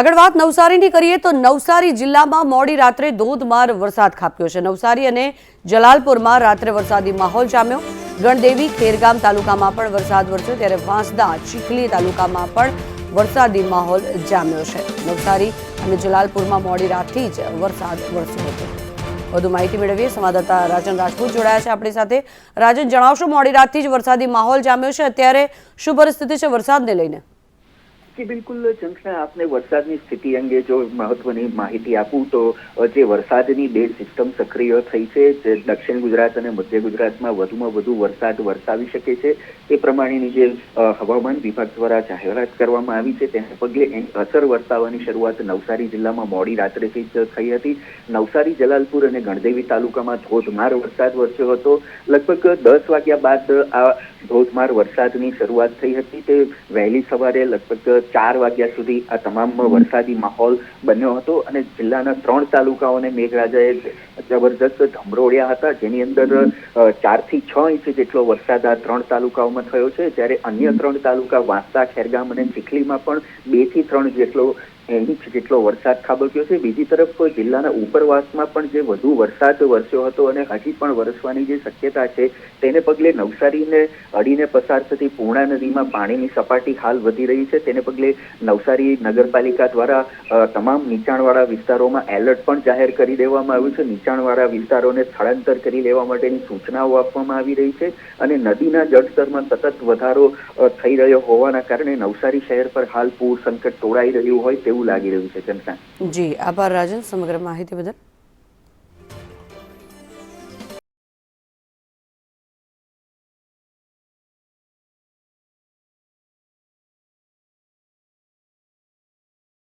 આગળ વાત નવસારીની કરીએ તો નવસારી જિલ્લામાં મોડી રાત્રે ધોધમાર વરસાદ ખાબક્યો છે. નવસારી અને જલાલપુરમાં રાત્રે વરસાદી માહોલ જામ્યો. ગણદેવી, ખેરગામ તાલુકામાં પણ વરસાદ વરસ્યો, ત્યારે વાંસદા, ચીખલી તાલુકામાં પણ વરસાદી માહોલ જામ્યો છે. નવસારી અને જલાલપુરમાં મોડી રાતથી જ વરસાદ વરસ્યો હતો. વધુ માહિતી મેળવીએ. સંવાદદાતા રાજન રાજપૂત જોડાયા છે આપણી સાથે. રાજન, જણાવશો મોડી રાતથી જ વરસાદી માહોલ જામ્યો છે. અત્યારે શું પરિસ્થિતિ છે વરસાદને લઈને? જી બિલકુલ જંકના આપને વરસાદની સ્થિતિ અંગે જો મહત્વની માહિતી આપું તો જે વરસાદની બે સિસ્ટમ સક્રિય થઈ છે, જે દક્ષિણ ગુજરાત અને મધ્ય ગુજરાતમાં વધુમાં વધુ વરસાદ વરસાવી શકે છે, એ પ્રમાણેની જે હવામાન વિભાગ દ્વારા જાહેરાત કરવામાં આવી છે, તેને પગલે એની અસર વર્તાવાની શરૂઆત નવસારી જિલ્લામાં મોડી રાત્રેથી જ થઈ હતી. નવસારી, જલાલપુર અને ગણદેવી તાલુકામાં ધોધમાર વરસાદ વરસ્યો હતો. લગભગ દસ વાગ્યા બાદ આ ધોધમાર વરસાદની શરૂઆત થઈ હતી. તે વહેલી સવારે લગભગ ચાર વાગ્યા સુધી આ તમામ વરસાદી માહોલ બન્યો હતો અને જિલ્લાના ત્રણ તાલુકાઓને મેઘરાજાએ જબરજસ્ત ધમરોળ્યા હતા. જેની અંદર ચારથી છ ઇંચ જેટલો વરસાદ આ ત્રણ તાલુકાઓમાં થયો છે. જ્યારે અન્ય ત્રણ તાલુકા વાંસદા, ખેરગામ અને ચીખલીમાં પણ બેથી ત્રણ જેટલો ઇંચ જેટલો વરસાદ ખાબક્યો છે. બીજી તરફ જિલ્લાના ઉપરવાસમાં પણ જે વધુ વરસાદ વરસ્યો હતો અને હજી પણ વરસવાની જે શક્યતા છે, તેને પગલે નવસારીને અડીને પસાર થતી પૂર્ણા નદીમાં પાણીની સપાટી હાલ વધી રહી છે. તેને પગલે નવસારી નગરપાલિકા દ્વારા તમામ નીચાણવાળા વિસ્તારોમાં એલર્ટ પણ જાહેર કરી દેવામાં આવ્યું છે. નીચાણવાળા વિસ્તારોને સ્થળાંતર કરી લેવા માટેની સૂચનાઓ આપવામાં આવી રહી છે અને નદીના જળસ્તરમાં સતત વધારો થઈ રહ્યો હોવાના કારણે નવસારી શહેર પર હાલ પૂર સંકટ તોડાઈ રહ્યું હોય તેવું લાગી રહ્યું છે ચંદ્રકાંત જી આભાર રાજન સમગ્ર માહિતી બદલ